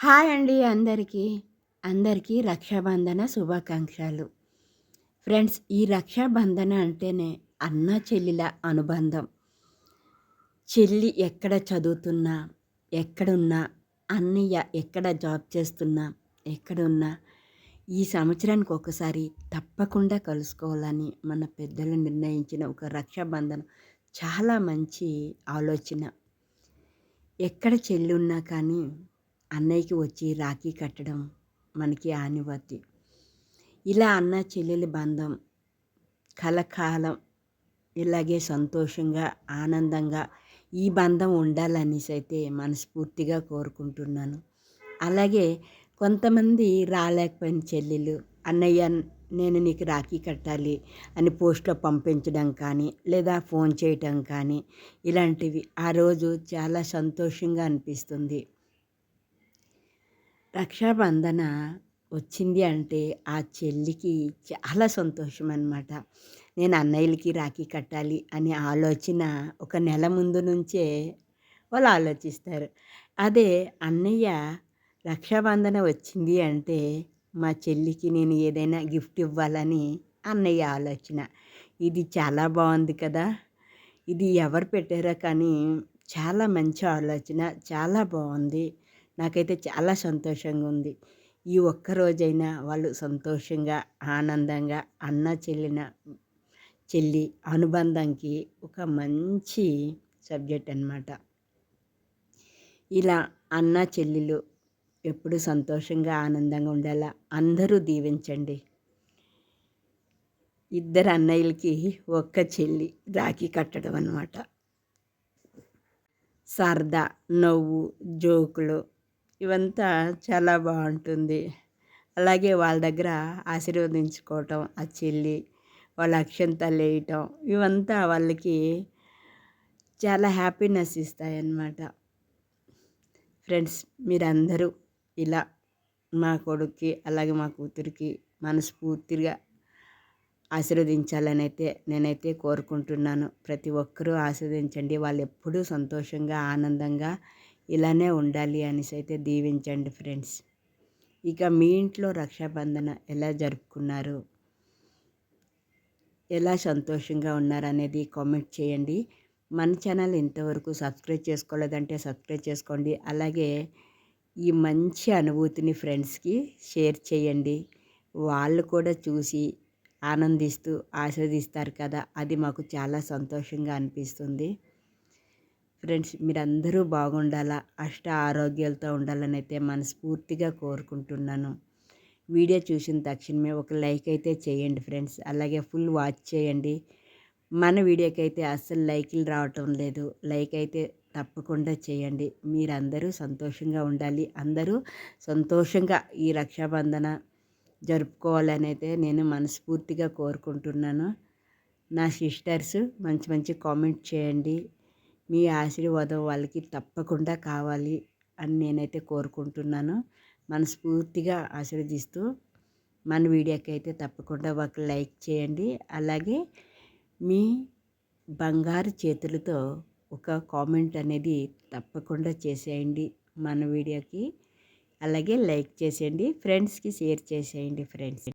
Hi అండి అందరికీ. అందరికీ రక్షాబంధన శుభాకాంక్షలు. ఫ్రెండ్స్ ఈ రక్షాబంధన అంటేనే అన్న చెల్లిల అనుబంధం. చెల్లి ఎక్కడ చదువుతున్నా ఎక్కడున్నా అన్నయ్య ఎక్కడ జాబ్ చేస్తున్నా ఎక్కడున్నా ఈ సంవత్సరానికి ఒకసారి తప్పకుండా కలుసుకోవాలని మన పెద్దలు నిర్ణయించిన ఒక రక్షాబంధనం చాలా మంచి ఆలోచన. ఎక్కడ చెల్లి ఉన్నా కానీ అన్నయ్యకి వచ్చి రాఖీ కట్టడం మనకి ఆనివతి ఇలా అన్న చెల్లెలి బంధం కలకాలం ఇలాగే సంతోషంగా ఆనందంగా ఈ బంధం ఉండాలనేసి అయితే మనస్ఫూర్తిగా కోరుకుంటున్నాను. అలాగే కొంతమంది రాలేకపోయిన చెల్లెలు అన్నయ్య నేను నీకు రాఖీ కట్టాలి అని పోస్ట్లో పంపించడం కానీ లేదా ఫోన్ చేయటం కానీ ఇలాంటివి ఆ రోజు చాలా సంతోషంగా అనిపిస్తుంది. రక్షాబంధన వచ్చింది అంటే ఆ చెల్లికి చాలా సంతోషం అనమాట నేను అన్నయ్యలకి రాఖీ కట్టాలి అనే ఆలోచన ఒక నెల ముందు నుంచే వాళ్ళు ఆలోచిస్తారు. అదే అన్నయ్య రక్షాబంధన వచ్చింది అంటే మా చెల్లికి నేను ఏదైనా గిఫ్ట్ ఇవ్వాలని అన్నయ్య ఆలోచన. ఇది చాలా బాగుంది కదా ఇది ఎవరు పెట్టారో కానీ చాలా మంచి ఆలోచన చాలా బాగుంది. నాకైతే చాలా సంతోషంగా ఉంది ఈ ఒక్కరోజైనా వాళ్ళు సంతోషంగా ఆనందంగా అన్న చెల్లిన చెల్లి అనుబంధంకి ఒక మంచి సబ్జెక్ట్ అనమాట ఇలా అన్న చెల్లెలు ఎప్పుడు సంతోషంగా ఆనందంగా ఉండేలా? అందరూ దీవించండి. ఇద్దరు అన్నయ్యలకి ఒక్క చెల్లి రాఖీ కట్టడం అనమాట సరదా నవ్వు జోకులు ఇవంతా చాలా బాగుంటుంది. అలాగే వాళ్ళ దగ్గర ఆశీర్వదించుకోవటం ఆ చెల్లి వాళ్ళ అక్షంతలు వేయటం ఇవంతా వాళ్ళకి చాలా హ్యాపీనెస్ ఇస్తాయన్నమాట. ఫ్రెండ్స్ మీరందరూ ఇలా మా కొడుక్కి అలాగే మా కూతురికి మనస్ఫూర్తిగా ఆశీర్వదించాలని అయితే నేనైతే కోరుకుంటున్నాను. ప్రతి ఒక్కరూ ఆస్వాదించండి వాళ్ళు ఎప్పుడూ సంతోషంగా ఆనందంగా ఇలానే ఉండాలి అనేసి అయితే దీవించండి ఫ్రెండ్స్. ఇక మీ ఇంట్లో రక్షాబంధన ఎలా జరుపుకున్నారు? ఎలా సంతోషంగా ఉన్నారనేది కామెంట్ చేయండి. మన ఛానల్ ఇంతవరకు సబ్స్క్రైబ్ చేసుకోలేదంటే సబ్స్క్రైబ్ చేసుకోండి. అలాగే ఈ మంచి అనుభూతిని ఫ్రెండ్స్కి షేర్ చేయండి. వాళ్ళు కూడా చూసి ఆనందిస్తూ ఆస్వాదిస్తారు కదా అది మాకు చాలా సంతోషంగా అనిపిస్తుంది. ఫ్రెండ్స్ మీరందరూ బాగుండాలా? అష్ట ఆరోగ్యాలతో ఉండాలని అయితే మనస్ఫూర్తిగా కోరుకుంటున్నాను. వీడియో చూసిన తక్షణమే ఒక లైక్ అయితే చేయండి ఫ్రెండ్స్. అలాగే ఫుల్ వాచ్ చేయండి. మన వీడియోకి అయితే అస్సలు లైక్లు రావటం లేదు. లైక్ అయితే తప్పకుండా చేయండి. మీరందరూ సంతోషంగా ఉండాలి. అందరూ సంతోషంగా ఈ రక్షాబంధన జరుపుకోవాలని అయితే నేను మనస్ఫూర్తిగా కోరుకుంటున్నాను. నా సిస్టర్స్ మంచి మంచి కామెంట్ చేయండి. మీ ఆశీర్వాదం వాళ్ళకి తప్పకుండా కావాలి అని నేనైతే కోరుకుంటున్నాను. మనస్ఫూర్తిగా ఆశీర్వదిస్తూ మన వీడియోకి అయితే తప్పకుండా ఒక లైక్ చేయండి. అలాగే మీ బంగారు చేతులతో ఒక కామెంట్ అనేది తప్పకుండా చేసేయండి మన వీడియోకి. అలాగే లైక్ చేసేయండి. ఫ్రెండ్స్కి షేర్ చేసేయండి ఫ్రెండ్స్.